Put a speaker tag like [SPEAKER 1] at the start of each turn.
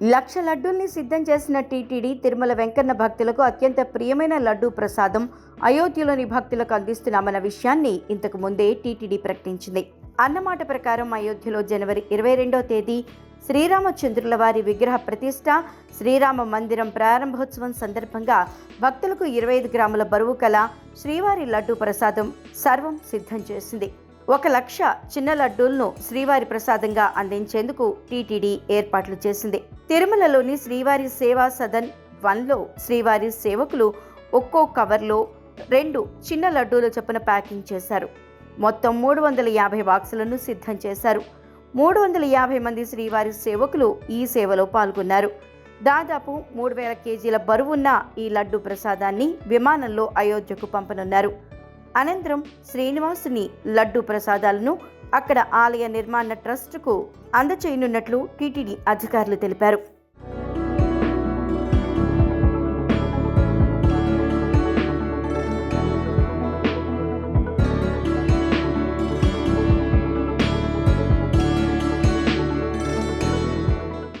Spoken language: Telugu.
[SPEAKER 1] లక్ష లడ్డూల్ని సిద్ధం చేసిన టీటీడీ తిరుమల వెంకన్న భక్తులకు అత్యంత ప్రియమైన లడ్డూ ప్రసాదం అయోధ్యలోని భక్తులకు అందిస్తున్నామన్న విషయాన్ని ఇంతకు ముందే టీటీడీ ప్రకటించింది. అన్నమాట ప్రకారం అయోధ్యలో జనవరి ఇరవై రెండో తేదీ శ్రీరామచంద్రుల వారి విగ్రహ ప్రతిష్ట శ్రీరామ మందిరం ప్రారంభోత్సవం సందర్భంగా భక్తులకు ఇరవై ఐదు గ్రాముల బరువు కల శ్రీవారి లడ్డూ ప్రసాదం సర్వం సిద్ధం చేసింది. ఒక లక్ష చిన్న లడ్డూలను శ్రీవారి ప్రసాదంగా అందించేందుకు టీటీడీ ఏర్పాట్లు చేసింది. తిరుమలలోని శ్రీవారి సేవా సదన్ వన్లో శ్రీవారి సేవకులు ఒక్కో కవర్లో రెండు చిన్న లడ్డూల చొప్పున ప్యాకింగ్ చేశారు. మొత్తం మూడు వందల యాభై బాక్సులను సిద్ధం చేశారు. మూడు వందల యాభై మంది శ్రీవారి సేవకులు ఈ సేవలో పాల్గొన్నారు. దాదాపు మూడు వేల కేజీల బరువున్న ఈ లడ్డు ప్రసాదాన్ని విమానంలో అయోధ్యకు పంపనున్నారు. అనంతరం శ్రీనివాసుని లడ్డు ప్రసాదాలను అక్కడ ఆలయ నిర్మాణ ట్రస్టుకు అందచేయనున్నట్లు టీటీడీ అధికారులు తెలిపారు.